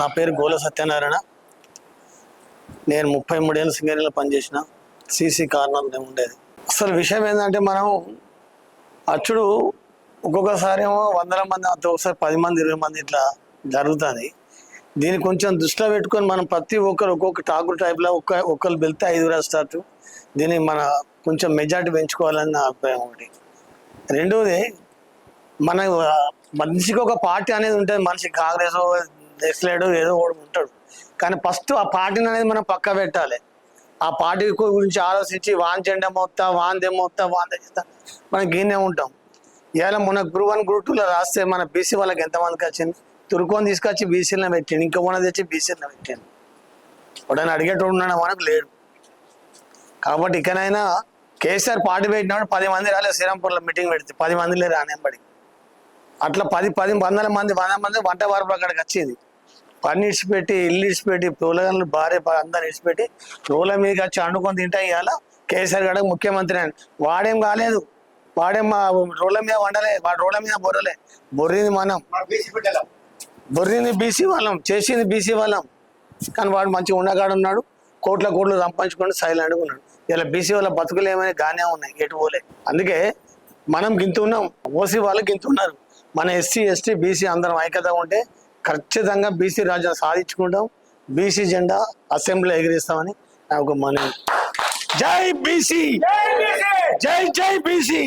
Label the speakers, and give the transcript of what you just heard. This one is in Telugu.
Speaker 1: నా పేరు గోల సత్యనారాయణ. నేను ముప్పై మూడేళ్ళు సింగరేణిలో పనిచేసిన సీసీ కార్నర్ నేను ఉండేది. అసలు విషయం ఏంటంటే మనం అచ్చుడు ఒక్కొక్కసారి ఏమో వందల మంది అంత ఒకసారి పది మంది ఇరవై మంది ఇట్లా జరుగుతుంది. దీన్ని కొంచెం దృష్టిలో పెట్టుకొని మనం ప్రతి ఒక్కరు ఒక్కొక్క టాకుల టైప్లో ఒక్క ఒక్కరు వెళ్తే ఐదు వస్తారు. దీన్ని మన కొంచెం మెజార్టీ పెంచుకోవాలని నా అభిప్రాయం ఒకటి. రెండోది మన మనిషికి ఒక పార్టీ అనేది ఉంటుంది. మనిషి కాంగ్రెస్ ఎస్లేడు ఏదో ఒకడు ఉంటాడు. కానీ ఫస్ట్ ఆ పార్టీని అనేది మనం పక్క పెట్టాలి. ఆ పార్టీ గురించి ఆలోచించి వాన్ జెండా మొత్తా వాన్ మొత్తా వాన్ చేస్తా. మనం గీనే ఉంటాం. ఇవాళ మన గ్రూప్ వన్ గ్రూప్ టూలో రాస్తే మన బీసీ వాళ్ళకి ఎంతమందికి వచ్చింది? తురుకొని తీసుకొచ్చి బీసీలను పెట్టిండు. ఇంకో మన తెచ్చి బీసీలను పెట్టిండు. వాడని అడిగేటోడు ఉన్నాడు మనకు లేడు. కాబట్టి ఇకనైనా కేసీఆర్ పార్టీ పెట్టినప్పుడు పది మంది రాలేదు శ్రీరాంపూర్లో మీటింగ్ పెడితే పది మందిలే రానివ్వబడి అట్లా పది పది వందల మంది వంద మంది వంట వారపు అక్కడికి వచ్చేది. పని ఇడిచిపెట్టి ఇల్లు ఇడిచిపెట్టి పూలగన్లు భార్య అందరిని ఇడిచిపెట్టి రోల మీద వచ్చి అండుకొని తింటా ఇవాళ కేసీఆర్ గడ ముఖ్యమంత్రి అని. వాడేం కాలేదు. వాడేం మా రోడ్ల మీద వండలే. వాడు రోడ్ల మీద బొర్రలే. బొర్రింది మనం. బొర్రింది బీసీ వాళ్ళం. చేసింది బీసీ వాళ్ళం. కానీ వాడు మంచిగా ఉండగాడు ఉన్నాడు. కోట్ల కోట్లు సంపాదించుకొని సైలెంట్గా ఉన్నాడు. ఇలా బీసీ వాళ్ళ బతుకులు ఏమైనా గానే ఉన్నాయి. ఎటు పోలే. అందుకే మనం గింత ఉన్నాం. ఓసీ వాళ్ళు గింత ఉన్నారు. మన ఎస్సీ ఎస్టీ బీసీ అందరం ఐక్యత ఉంటే ఖచ్చితంగా బీసీ రాజ్యం సాధించుకుంటాం. బీసీ జెండా అసెంబ్లీ ఎగిరిస్తామని నాకు మన జై బీసీ జై జై బీసీ